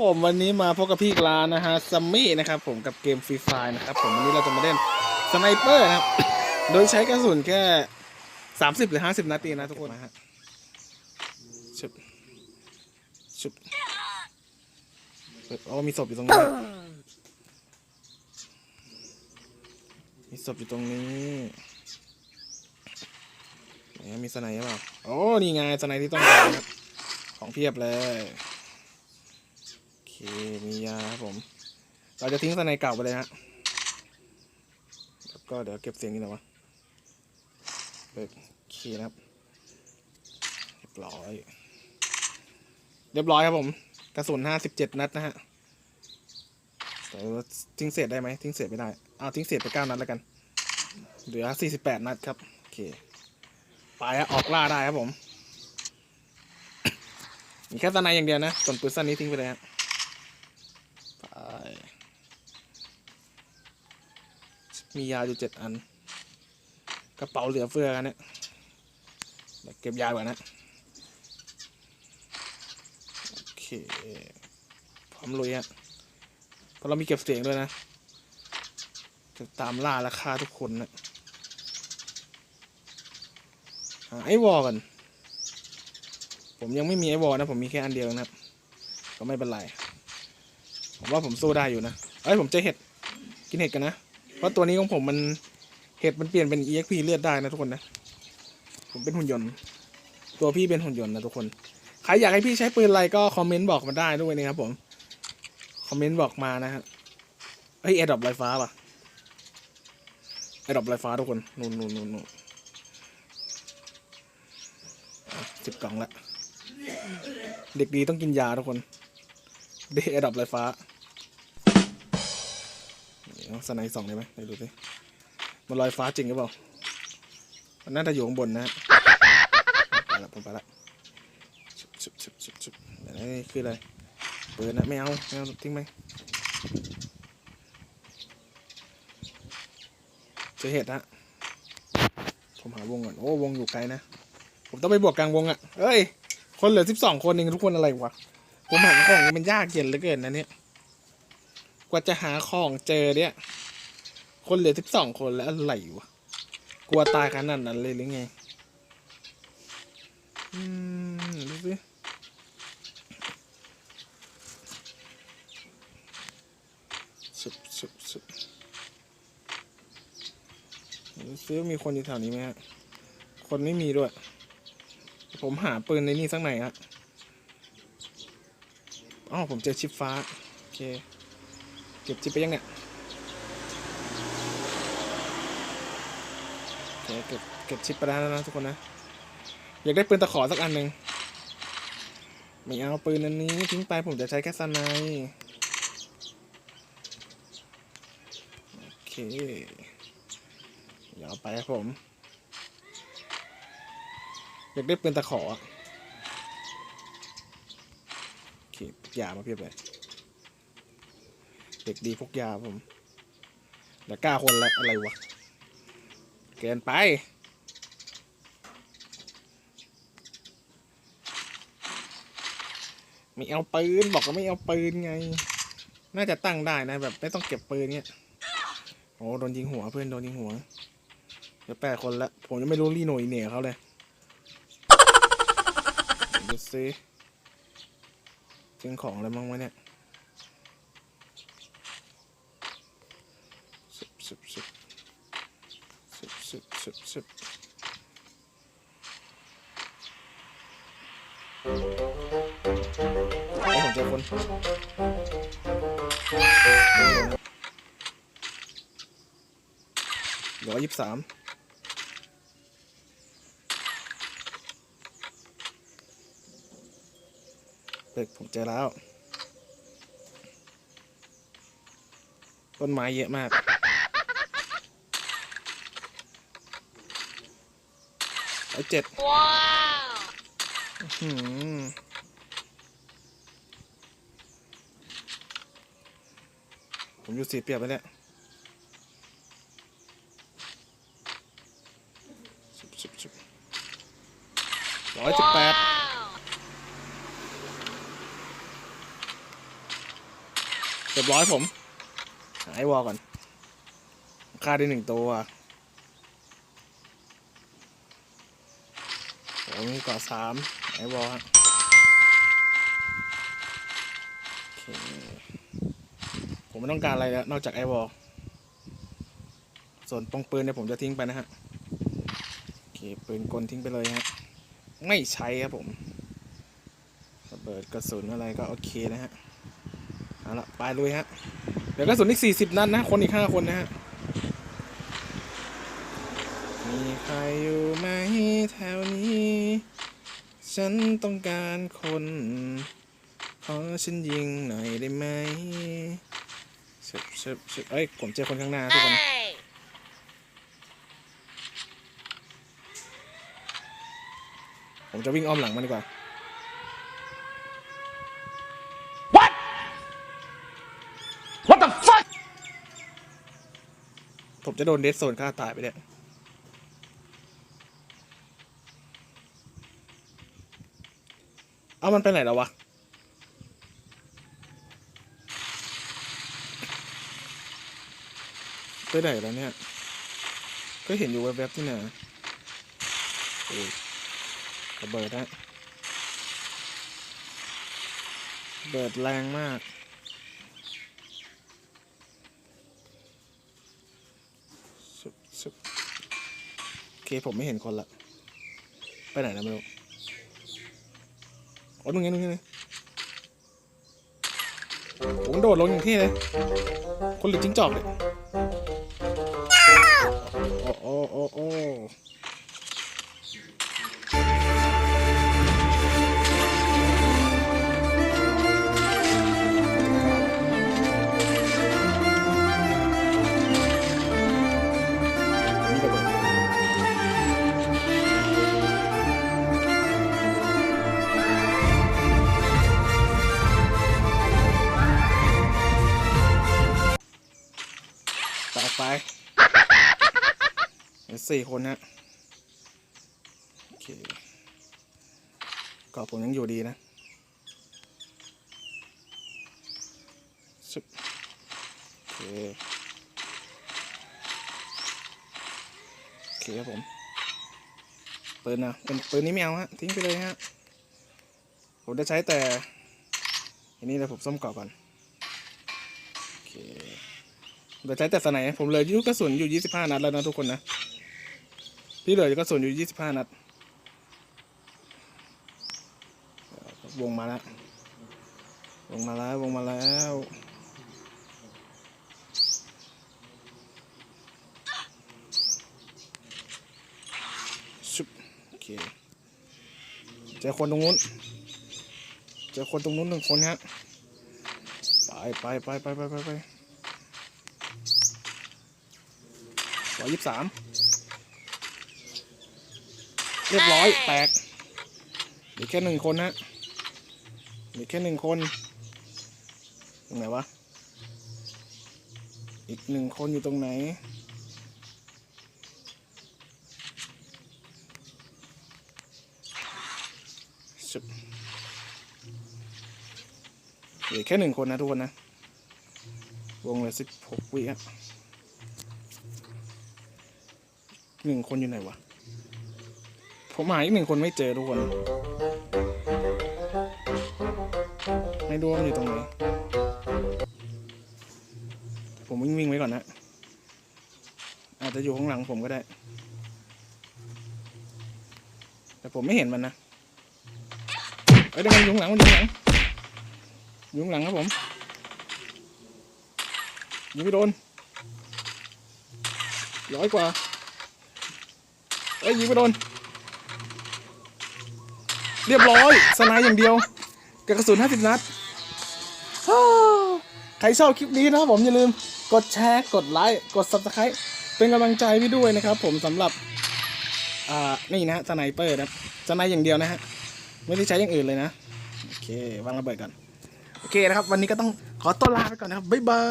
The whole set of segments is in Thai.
ผมวันนี้มาพบกับพี่อีกร้านนะฮะซัมมี่นะครับผมกับเกมฟรีไฟนะครับผมวันนี้เราจะมาเล่นสไนเปอร์นะครับ โดยใช้กระสุนแค่30หรือ50นัดเองนะทุกคนนะฮะชุบชุบเปิดอ๋อมีศพอยู่ตรงนี้ มีศพอยู่ตรงนี้ไหนมีสไนเปอร์เปล่าโอ้นี่ไงสไนที่ต้องการครับของเพียบเลยโอเค มียาครับผม เราจะทิ้งสไนเก่าไปเลยฮะแล้วก็เดี๋ยวเก็บเสียงนี่หน่อยวะเปิดโอเคนะครับเรียบร้อย เรียบร้อยครับผม กระสุนห้าสิบเจ็ดนัดนะฮะแต่ทิ้งเศษได้ไหมทิ้งเศษไม่ได้ เอาทิ้งเศษไปเก้านัดแล้วกัน เหลือสี่สิบแปดนัดครับ โอเค ไปออกล่าได้ครับผมมีแค่สไนอย่างเดียวนะส่วนปืนสั้นนี้ทิ้งไปเลยฮะ ไป มียาอยู่เจ็ดอัน กระเป๋าเหลือเฟือกันเนี่ยเก็บยาก่อนนะ โอเค พร้อมลุยฮะเพราะเรามีเก็บเสียงด้วยนะ จะตามล่าราคาทุกคนนะไอ้วอลกัน ผมยังไม่มีไอ้วอลนะ ผมมีแค่อันเดียวนะก็ไม่เป็นไร ผมว่าผมสู้ได้อยู่นะ เอ้ย ผมเจอเห็ด กินเห็ดกันนะ เพราะตัวนี้ของผมมันเห็ดมันเปลี่ยนเป็น EXP เลือดได้นะทุกคนนะ ผมเป็นหุ่นยนต์ ตัวพี่เป็นหุ่นยนต์นะทุกคน ใครอยากให้พี่ใช้ปืนอะไรก็คอมเมนต์บอกมาได้ด้วยนะครับผม คอมเมนต์บอกมานะฮะเฮ้ยแอร์ดรอปลอยฟ้าป่ะแอร์ดรอปลอยฟ้าทุกคนนู่นนู่นนู่นนู่นสิบกล่องละ เด็กดีต้องกินยาทุกคน เดแอร์ดรอปลอยฟ้า เอาสไนด์ส่องได้ไหมไหนดูสิมันลอยฟ้าจริงหรือเปล่ามันน่าจะอยู่ข้างบนนะฮะไปละผมไปละชุบชุบชุบชุบชุบนี่คืออะไรเปิดนะไม่เอาไม่เอาทิ้งไปเจอเห็ดฮะผมหาวงก่อนโอ้วงอยู่ไกลนะผมต้องไปบวกกลางวงอะเอ้ยคนเหลือสิบสองคนเองทุกคนอะไรวะผมหาของมันยากเย็นเหลือเกินนะเนี่ย กว่าจะหาของเจอเนี่ย คนเหลือสิบสองคนแล้วอะไรวะกลัวตายขนาดนั้นเลยหรือไง อืมดูสิสุบสุบสุบดูซิว่ามีคนอยู่แถวนี้ไหมฮะ คนไม่มีด้วย ผมหาปืนในนี่สักไหนฮะอ๋อผมเจอชิปฟ้า โอเค เก็บชิปไปยังเนี่ยเก็บเก็บชิปไปแล้วนะทุกคนนะ อยากได้ปืนตะขอสักอันหนึ่งไม่เอาปืนอันนี้ทิ้งไปผมจะใช้แค่สไนป์โอเคเดี๋ยวเอาไปครับผม อยากได้ปืนตะขอโอเคยามาเพียบเลย เด็กดีพกยาผมเดี๋ยวกล้าคนละอะไรวะ เกินไปไม่เอาปืนบอกว่าไม่เอาปืนไง น่าจะตั้งได้นะแบบไม่ต้องเก็บปืนเงี้ยโอ้โดนยิงหัวเพื่อนโดนยิงหัวเดี๋ยวแปดคนละผมยังไม่รู้รีโนอีเหน่เขาเลยดูซิเจงของอะไรบ้างวะเนี่ย สิบสิบสิบสิบสิบสิบไอ้ผมเจอคนร้อยยี่สิบสามเด็กผมเจอแล้ว ต้นไม้เยอะมาก ไอ้เจ็ดว้าวหืมผมอยู่สีเปียบไปเนี่ยร้อยสิบแปดเรียบร้อยผมหาไอวอลก่อนฆ่าได้หนึ่งตัว ผมมีเกาะสามไอวอลผมไม่ต้องการอะไรแล้วนอกจากไอวอลส่วนปองปืนเนี่ยผมจะทิ้งไปนะฮะโอเคปืนกลทิ้งไปเลยฮะไม่ใช้ครับผมระเบิดกระสุนอะไรก็โอเคนะฮะเอาละไปลุยฮะเดี๋ยวกระสุนอีกสี่สิบนัดนนะคนอีกห้าคนนะฮะ มีใครอยู่ไหมแถวนี้ ฉันต้องการคน ขอฉันยิงหน่อยได้ไหมเชิบเชิบเชิบเอ้ย ผมเจอคนข้างหน้าทุกคนผมจะวิ่งอ้อมหลังมันดีกว่า What the fuck? ผมจะโดนเดสโซนฆ่าตายไปเนี่ย เอามันไปไหนแล้ววะ ไปไหนแล้วเนี่ย ก็เห็นอยู่แวบๆที่ไหนโอ้ยระเบิดนะระเบิดแรงมากชุบชุบโอเค ผมไม่เห็นคนละ ไปไหนแล้วไม่รู้ โอ้ยมึงไงมึงไงเลยผมโดดลงอย่างที่เลย คนหรือจิ้งจอกเลย สี่คนฮะโอเคกรอบผมยังอยู่ดีนะชุบโอเคโอเคครับผมปืนนะเป็นปืนนี้ไม่เอาฮะทิ้งไปเลยฮะผมจะใช้แต่อันนี้เลยผมส้มเกาะก่อนโอเคผมจะใช้แต่สไนผมเลยยุกระสุนอยู่ 25 นัดแล้วนะทุกคนนะ ที่เหลือกระสุนอยู่ 25 นัดวงมาแล้ว วงมาแล้ว วงมาแล้ว ชุบโอเคเจอคนตรงนู้น เจอคนตรงนู้นหนึ่งคนฮะ ไปไปไปไปไปไปไปร้อยยี่สิบสาม เรียบร้อยแตกเหลือแค่หนึ่งคนฮะเหลือแค่หนึ่งคนตรงไหนวะอีกหนึ่งคนอยู่ตรงไหนชุบเหลือแค่หนึ่งคนนะทุกคนนะ วงเลือสิบหกวิครับหนึ่งคนอยู่ไหนวะ ผมหาอีกหนึ่งคนไม่เจอทุกคนไม่รู้ว่ามันอยู่ตรงไหนผมวิ่งวิ่งไว้ก่อนนะอาจจะอยู่ข้างหลังผมก็ได้ แต่ผมไม่เห็นมันนะเอ้ยเดี๋ยวมันอยุงหลังมันอยุงหลังอยุงหลังครับผมยิงไม่โดนร้อยกว่าเอ้ยยิงไม่โดน เรียบร้อยสไนด์อย่างเดียวกับกระสุน50 นัดใครชอบคลิปนี้นะครับผมอย่าลืมกดแชร์กดไลค์กด subscribe เป็นกำลังใจพี่ด้วยนะครับ ผมสำหรับอ่านี่นะสไนเปอร์นะสไนอย่างเดียวนะฮะไม่ได้ใช้อย่างอื่นเลยนะโอเควางระเบิดก่อนโอเคนะครับ วันนี้ก็ต้องขอตัวลาไปก่อนนะครับบ๊ายบา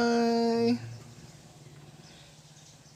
ย